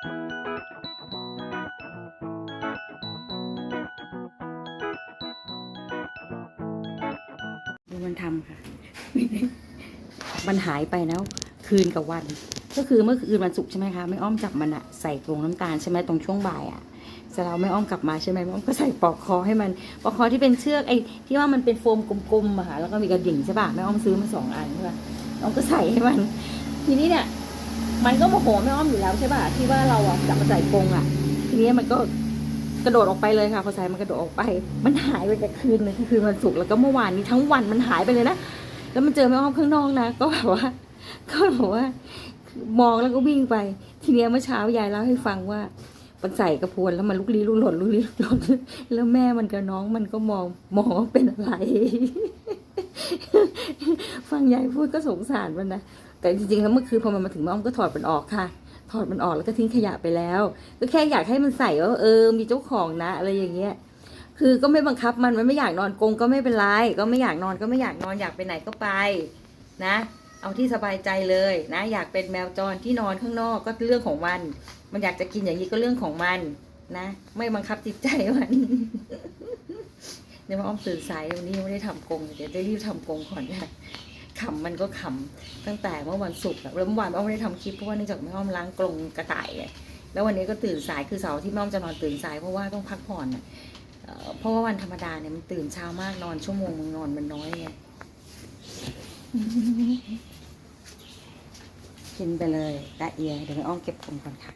ดูมันทำค่ะ มันหายไปแล้วคืนกับวัน ก็คือเมื่อคืนวันศุกร์ใช่ไหมคะไม่อ้อมจับมันอะใส่กรงน้ำตาลใช่ไหมตรงช่วงบ่ายอะเสร็จแล้วไม่อ้อมกลับมาใช่ไหมไม่อ้อมก็ใส่ปลอกคอให้มันปลอกคอที่เป็นเชือกไอ้ที่ว่ามันเป็นโฟมกลมๆอะค่ะแล้วก็มีกระดิ่งใช่ป่ะไม่อ้อมซื้อมาสองอันใช่ป่ะอ้อมก็ใส่ให้มัน ทีนี้เนี่ย มันก็โมโหไม่อ้อมอยู่แล้วใช่ป่ะที่ว่าเราอะจับมาใส่กรงอะ ทีนี้มันก็กระโดดออกไปเลยค่ะพอใส่มันกระโดดออกไป มันหายไปแต่คืนนึงคือคืนวันศุกร์แล้วก็เมื่อวานนี้ทั้งวันมันหายไปเลยนะแล้วมันเจอแม่อ้อมข้างนอกนะก็แบบว่าก็แบบว่ามองแล้วก็วิ่งไป ทีนี้เมื่อเช้ายายเล่าให้ฟังว่ามันใส่กระพวนแล้วมันลุกลี้ลุกหล่นลุกลี้ลุกหล่นแล้วแม่มันกับน้องมันก็มองมองว่าเป็นอะไร ฟังยายพูดก็สงสารมันนะ แต่จริงๆแล้วเมื่อคืนพอมันมาถึงแม่อ้อมก็ถอดมันออกค่ะ ถอดมันออกแล้วก็ทิ้งขยะไปแล้ว ก็แค่อยากให้มันใส่ว่าเออ มีเจ้าของนะ อะไรอย่างเงี้ย คือก็ไม่บังคับมันมันไม่อยากนอนกรงก็ไม่เป็นไร ก็ไม่อยากนอนก็ไม่อยากนอนอยากไปไหนก็ไป นะ เอาที่สบายใจเลยนะ อยากเป็นแมวจรที่นอนข้างนอกก็เรื่องของมัน มันอยากจะกินอย่างนี้ก็เรื่องของมันนะ ไม่บังคับจิตใจมันเดี๋ยวมาอ้อมตื่นสายวันนี้ยังไม่ได้ทำกรงเดี๋ยวได้รีบทำกรงก่อนนะ ขำมันก็ขำตั้งแต่เมื่อวันศุกร์แล้วเมื่อวานอ้อมไม่ได้ทำคลิปเพราะว่าเนื่องจากแม่อ้อมล้างกรงกระต่ายไงแล้ววันนี้ก็ตื่นสายคือเสาร์ที่แม่อ้อมจะนอนตื่นสายเพราะว่าต้องพักผ่อนอะเอ่อเพราะว่าวันธรรมดาเนี่ยมันตื่นเช้ามากนอนชั่วโมงมึงนอนมันน้อยไงกินไปเลยตะเอียเดี๋ยวแม่อ้อมเก็บผมก่อนค่ะ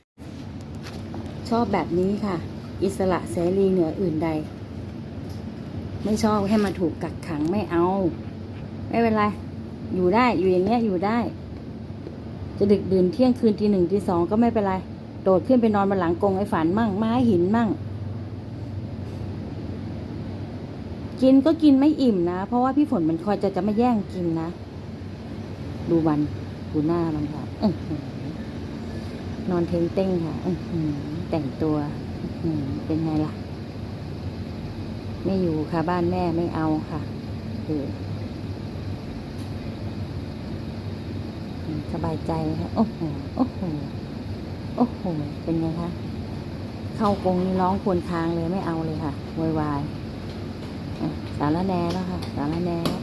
ชอบแบบนี้ค่ะ อิสระเสรีเหนืออื่นใด ไม่ชอบให้มาถูกกักขังไม่เอา ไม่เป็นไร อยู่ได้อยู่อย่างเงี้ยอยู่ได้ จะดึกดื่นเที่ยงคืนทีหนึ่งทีสองก็ไม่เป็นไรโดดขึ้นไปนอนบนหลังกงไอ้ฝันมั่งไม้หินมั่ง กินก็กินไม่อิ่มนะ เพราะว่าพี่ฝนมันคอยจะจะไม่แย่งกินนะ ดูมันดูหน้ามันค่ะอื้ออนอนเทงเต้งค่ะออืแต่งตัวอืเป็นไงล่ะ ไม่อยู่ค่ะบ้านแม่ไม่เอาค่ะคือ สบายใจค่ะโอ้โหโอ้โหโอ้โหเป็นไงคะเข้ากรงนี่ร้องควรคางเลยไม่เอาเลยค่ะโวยวายสารแหนแล้วค่ะ สารแหนแล้ว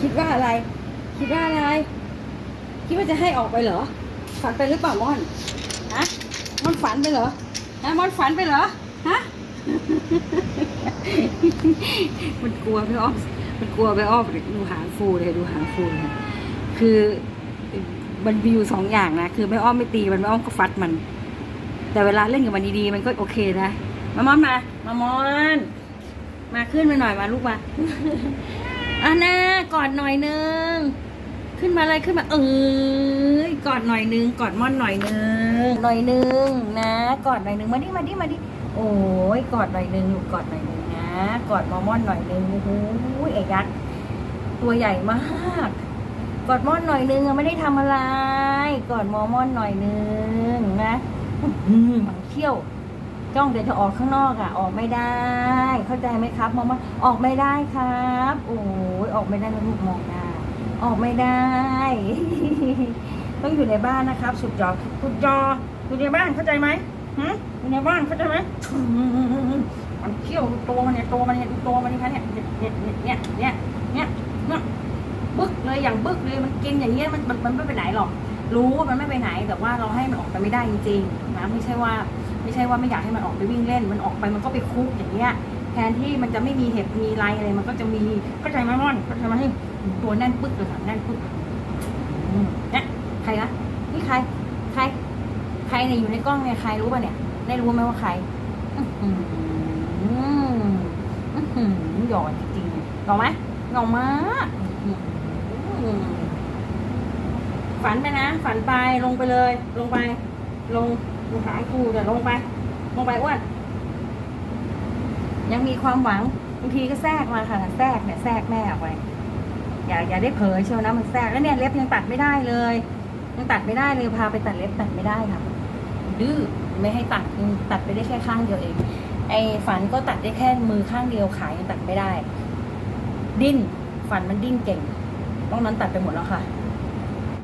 คิดว่าอะไร คิดว่าอะไร คิดว่าจะให้ออกไปเหรอ ฝันไปหรือเปล่าม่อน ฮะม่อนฝันไปเหรอ ฮะม่อนฝันไปเหรอ ฮะ มันกลัวพี่อ้อมมันกลัวพี่อ้อมดูหางฟูเลยดูหางฟูเลยคือมันมีอยู่สองอย่างนะคือไม่อ้อมไม่ตีมันไม่อ้อมก็ฟัดมัน แต่เวลาเล่นกับมันดีๆมันก็โอเคนะมามอนมามามอนมาขึ้นมาหน่อยมาลูกมาอะนะกอดหน่อยนึง ขึ้นมาเลยขึ้นมา เอ้ยกอดหน่อยนึงกอดม่อนหน่อยนึงหน่อยนึงนะกอดหน่อยนึงมาดิมาดิมาดิโอ้ยกอดหน่อยนึงลูกกอดหน่อยนึงนะกอดมอม่อนหน่อยนึงโอ้โหไอ้ยักษ์ตัวใหญ่มากกอดม่อนหน่อยนึงไม่ได้ทำอะไรกอดมอม่อนหน่อยนึงนะมันเขี้ยวจ้องเดี๋ยวจะออกข้างนอกอะ ออกไม่ได้ เข้าใจไหมครับมองว่าออกไม่ได้ครับ โอ้ยออกไม่ได้นะลูกมองน้า ออกไม่ได้ ต้องอยู่ในบ้านนะครับสุดจอสุดจออยู่ในบ้านเข้าใจไหมฮะอยู่ในบ้านเข้าใจไหมมันเขี้ยวตัวมันเนี่ยตัวมันเนี่ยตัวมันนี่คะเนี่ยเนี่ยเนี่ยเนี่ยเนี่ยเนี่ยบึกเลยอย่างบึกเลยมันกินอย่างเงี้ยมันมันมันไม่ไปไหนหรอก รู้ว่ามันไม่ไปไหน แต่ว่าเราให้มันออกไปไม่ได้จริงๆนะไม่ใช่ว่า ไม่ใช่ว่าไม่อยากให้มันออกไปวิ่งเล่น มันออกไปมันก็ไปคุกอย่างเงี้ยแทนที่มันจะไม่มีเห็บมีไรอะไรมันก็จะมีเข้าใจไหมม่อนเข้าใจไหม ตัวแน่นปึ๊กเลยค่ะแน่นปึ๊กนี่ใครนะนี่ใคร ใคร ใครเนี่ยอยู่ในกล้องเนี่ยใครรู้ป่ะเนี่ย ได้รู้ไหมว่าใครอื้อหืออื้อหือหยอดจริงๆหล่อไหมหล่อมากฝันไปนะ ฝันไปลงไปเลย ลงไป ลงลงหางครูเดี๋ยวลงไป ลงไปอ้วนยังมีความหวังบางทีก็แทรกมาค่ะ แทรกเนี่ยแทรกแม่ออกไป อย่าอย่าได้เผยเชียวนะมันแทรกแล้วเนี่ยเล็บยังตัดไม่ได้เลย ยังตัดไม่ได้เลยพาไปตัดเล็บตัดไม่ได้ค่ะ ดื้อไม่ให้ตัดตัดไปได้แค่ข้างเดียวเอง ไอ้ฝันก็ตัดได้แค่มือข้างเดียวขายังตัดไม่ได้ ดิ้นฟันมันดิ้นเก่งต้องนั้นตัดไปหมดแล้วค่ะ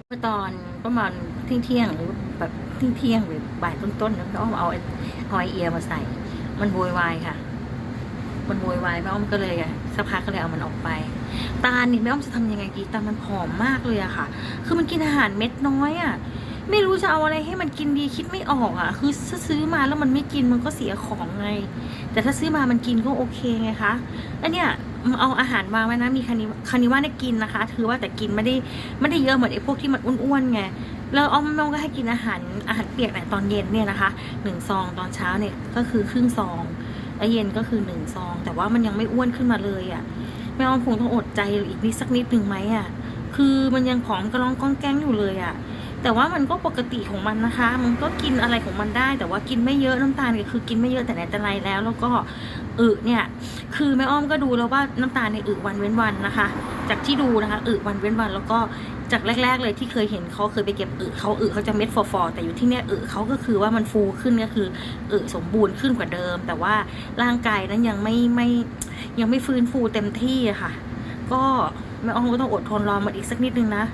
เมื่อตอนประมาณเที่ยงเที่ยงหรือแบบเที่ยงเที่ยงหรือบ่ายต้นๆแล้วอ้อมเอาไอ้เอาไอเอียมาใส่ มันโวยวายค่ะ มันโวยวายแม่อ้อมก็เลยอะสักพักก็เลยเอามันออกไป ตาลนี่แม่อ้อมจะทำยังไงดีตามันผอมมากเลยอะค่ะ คือมันกินอาหารเม็ดน้อยอะไม่รู้จะเอาอะไรให้มันกินดีคิดไม่ออกอะคือถ้าซื้อมาแล้วมันไม่กินมันก็เสียของไง แต่ถ้าซื้อมามันกินก็โอเคไงคะแล้วเนี่ยเอาอาหารวางไว้นะมีคันนิคันนิว่าได้กินนะคะ ถือว่าแต่กินไม่ได้ไม่ได้เยอะเหมือนไอ้พวกที่มันอ้วนๆไงแล้วอ้อมแม่ก็ให้กินอาหารอาหารเปียกเนี่ยตอนเย็นเนี่ยนะคะหนึ่งซองตอนเช้าเนี่ยก็คือครึ่งซอง แล้วเย็นก็คือหนึ่งซอง แต่ว่ามันยังไม่อ้วนขึ้นมาเลยอะ่ะแม่อ้อมคงต้องอดใจอีกนิดสักนิดหนึ่งไหมอะ่ะ คือมันยังผอมกระลองก้องแก้งอยู่เลยอะ่ะ แต่ว่ามันก็ปกติของมันนะคะ มันก็กินอะไรของมันได้ แต่ว่ากินไม่เยอะน้ำตาลก็คือกินไม่เยอะแต่ไหนแต่ไรแล้ว แล้วก็อึเนี่ย คือแม่อ้อมก็ดูแล้วว่าน้ำตาลในอึวันเว้นวันนะคะ จากที่ดูนะคะอึวันเว้นวันแล้วก็ จากแรก ๆ เลยที่เคยเห็นเขาเคยไปเก็บอึเขาอึเขาจะเม็ดฟอๆแต่อยู่ที่เนี่ยอึเขาก็คือว่ามันฟูขึ้นก็คืออึสมบูรณ์ขึ้นกว่าเดิม แต่ว่าร่างกายนั้นยังไม่ไม่ยังไม่ฟื้นฟูเต็มที่อะค่ะ ก็แม่อ้อมก็ต้องอดทนรอมันอีกสักนิดนึงนะ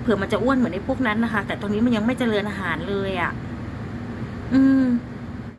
เผื่อมันจะอ้วนเหมือนในพวกนั้นนะคะ แต่ตอนนี้มันยังไม่เจริญอาหารเลยอะ่ะ อืม